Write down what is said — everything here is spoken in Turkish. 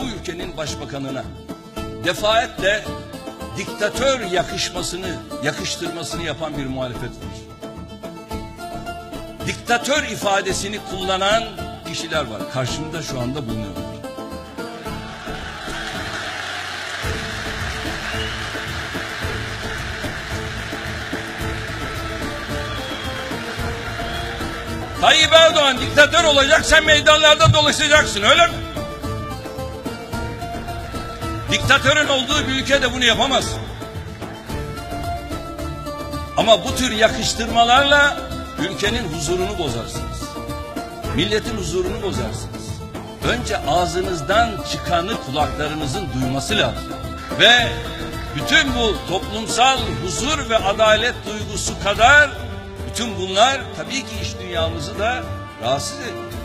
bu ülkenin başbakanına defaatle diktatör yakışmasını, yakıştırmasını yapan bir muhalefet var. Diktatör ifadesini kullanan kişiler var. Karşımda şu anda bulunuyorlar. Tayyip Erdoğan diktatör olacak sen meydanlarda dolaşacaksın öyle mi? Diktatörün olduğu bir ülkede bunu yapamaz. Ama bu tür yakıştırmalarla ülkenin huzurunu bozarsınız. Milletin huzurunu bozarsınız. Önce ağzınızdan çıkanı kulaklarınızın duyması lazım. Ve bütün bu toplumsal huzur ve adalet duygusu kadar bütün bunlar tabii ki iş dünyamızı da rahatsız ediyor.